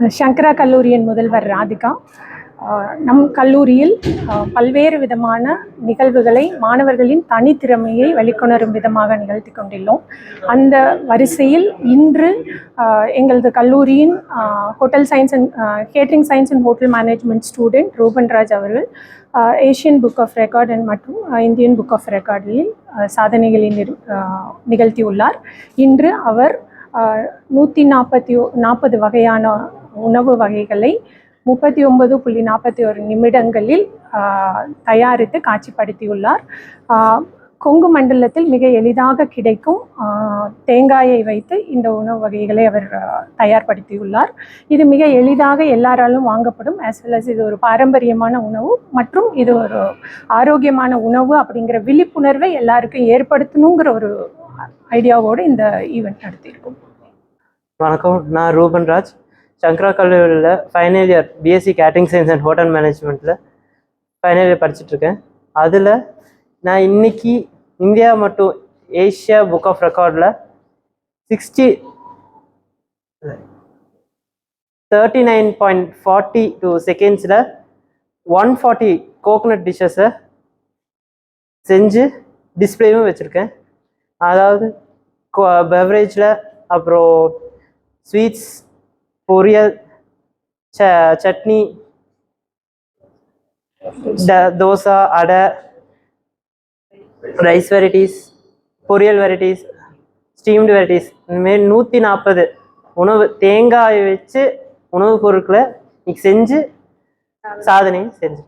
சங்கரா கல்லூரியின் முதல்வர் ராதிகா நம் கல்லூரியில் பல்வேறு விதமான நிகழ்வுகளை மாணவர்களின் தனித்திறமையை வெளிக்கொணரும் விதமாக நிகழ்த்தி கொண்டுள்ளோம். அந்த வரிசையில் இன்று எங்களது கல்லூரியின் hotel science and catering science and hotel management student Rubanraj அவர்கள் Asian book of record and மற்றும் இந்தியன் புக் ஆஃப் ரெக்கார்டில் சாதனைகளை நிறு- நிகழ்த்தியுள்ளார். இன்று அவர் நூற்றி நாற்பத்தி நாற்பது வகையான உணவு வகைகளை முப்பத்தி ஒன்பது புள்ளி நாற்பத்தி ஒரு நிமிடங்களில் தயாரித்து காட்சிப்படுத்தியுள்ளார். கொங்கு மண்டலத்தில் மிக எளிதாக கிடைக்கும் தேங்காயை வைத்து இந்த உணவு வகைகளை அவர் தயார்படுத்தியுள்ளார். இது மிக எளிதாக எல்லாராலும் வாங்கப்படும். ஆஸ் வெல் அஸ் இது ஒரு பாரம்பரியமான உணவு மற்றும் இது ஒரு ஆரோக்கியமான உணவு அப்படிங்கிற விழிப்புணர்வை எல்லாருக்கும் ஏற்படுத்தணுங்கிற ஒரு ஐடியாவோடு இந்த ஈவெண்ட் நடத்தியிருக்கோம். வணக்கம். நான் ரூபன்ராஜ். சங்கரா கல்லூரியில் final year BSc catering science and hotel மேனேஜ்மெண்ட்டில் final year படிச்சுட்ருக்கேன் அதில் நான் இன்னைக்கு இந்தியா மற்றும் ஏஷியா புக் ஆஃப் ரெக்கார்டில் sixty thirty nine point forty two செகண்ட்ஸில் ஒன் ஃபார்ட்டி கோகோனட் டிஷ்ஷஸை செஞ்சு டிஸ்பிளேவும் வச்சுருக்கேன். அதாவது பெவரேஜில் அப்புறம் ஸ்வீட்ஸ் பொரியல் ச சட்னி ட- dosa adai rice varieties poriyal varieties steamed varieties இந்தமாரி நூற்றி நாற்பது உணவு தேங்காய் வச்சு உணவுப் பொருட்களை இன்னைக்கு செஞ்சு சாதனை செஞ்சு.